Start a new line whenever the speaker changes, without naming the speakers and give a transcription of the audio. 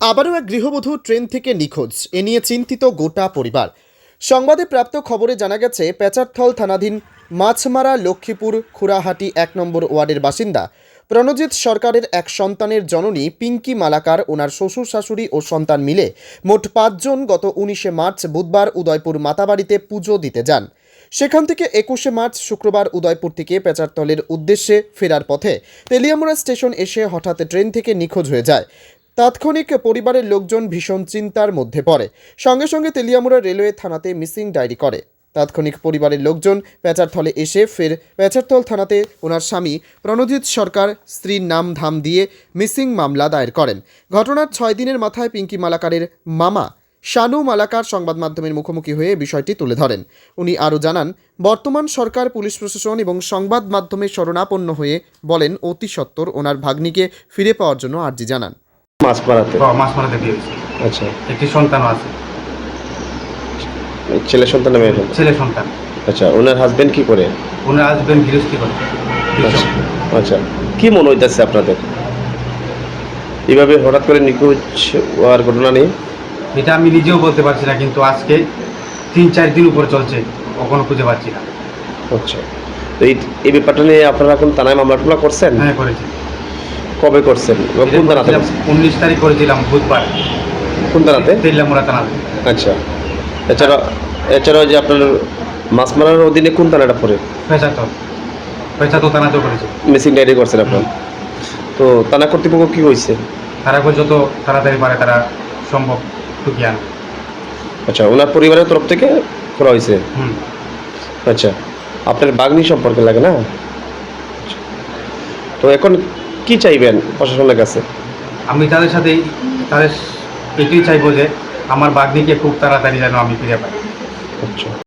আবারও এক গৃহবধূ ট্রেন থেকে নিখোঁজ। এ নিয়ে চিন্তিত গোটা পরিবার। সংবাদে প্রাপ্ত খবরে জানা গেছে, পেচারথল থানাধীন মাছমারা লক্ষ্মীপুর খুরাহাটি এক নম্বর ওয়ার্ডের বাসিন্দা প্রণজিৎ সরকারের এক সন্তানের জননী পিঙ্কি মালাকার ওনার শ্বশুর, শাশুড়ি ও সন্তান মিলে মোট পাঁচজন গত উনিশে মার্চ বুধবার উদয়পুর মাতাবাড়িতে পুজো দিতে যান। সেখান থেকে একুশে মার্চ শুক্রবার উদয়পুর থেকে পেচারতলের উদ্দেশ্যে ফেরার পথে তেলিয়ামুড়া স্টেশন এসে হঠাৎ ট্রেন থেকে নিখোঁজ হয়ে যায়। তাৎক্ষণিক পরিবারের লোকজন ভীষণ চিন্তার মধ্যে পড়ে। সঙ্গে সঙ্গে তেলিয়ামুড়া রেলওয়ে থানাতে মিসিং ডায়েরি করে। তাৎক্ষণিক পরিবারের লোকজন পেচারথলে এসে ফের পেচারথল থানাতে ওনার স্বামী প্রণজিৎ সরকার স্ত্রীর নাম ধাম দিয়ে মিসিং মামলা দায়ের করেন। ঘটনার ছয় দিনের মাথায় পিঙ্কি মালাকারের মামা শানু মালাকার সংবাদ মাধ্যমের মুখোমুখি হয়ে বিষয়টি তুলে ধরেন। উনি আরও জানান, বর্তমান সরকার, পুলিশ প্রশাসন এবং সংবাদ মাধ্যমে শরণাপন্ন হয়ে বলেন অতি সত্বর ওনার ভাগ্নিকে ফিরে পাওয়ার জন্য আর্জি জানান।
মাছ মারাতে?
তো মাছ মারাতে বিয়ে হয়েছে।
আচ্ছা।
একটি সন্তান আছে।
ছেলে সন্তান মেয়ে সন্তান?
ছেলে সন্তান।
আচ্ছা ওনার হাজবেন্ড কি করে?
ওনার হাজবেন্ড গৃহস্থী করে।
আচ্ছা আচ্ছা। কি মনে হইতেছে আপনাদের? এইভাবে হঠাৎ করে নিখোঁজ হওয়ার ঘটনা নেই?
এটা আমি নিজেও বলতে পারছি না কিন্তু আজকে তিন চার দিন উপরে চলছে কখনো খুঁজে পাচ্ছি না।
আচ্ছা। তো এই এই ব্যাপারটা নিয়ে আপনারা এখন থানায় মামলা টামলা করছেন?
হ্যাঁ করেছি।
কবে করছেন? কোন থানাতে?
উনিশ তারিখ করেছিলাম বুধবার।
কোন থানাতে
তেল্লামুড়া থানাতে
আচ্ছা। এছাড়া এছাড়াও যে আপনার মাছ মারার অধীনে কোন থানাটা পড়ে?
পেঁচাতো। পেঁচাতো থানাতেও করেছি।
মিসিং ডায়েরি করছেন আপনার। তো থানা কর্তৃপক্ষ কি হয়েছে
তারা যত তাড়াতাড়ি পারে তারা সম্ভব টুকিয়ে আনবে
আচ্ছা ওনার পরিবারের তরফ থেকে করা হয়েছে আচ্ছা। আপনার বাগনি সম্পর্কে লাগে না। তো এখন কি চাইবেন প্রশাসনের কাছে?
আমি তাদের সাথে তাদের এটাই চাইব যে আমার বাগনিকে খুব তাড়াতাড়ি যেন আমি ফিরে পাই।
আচ্ছা।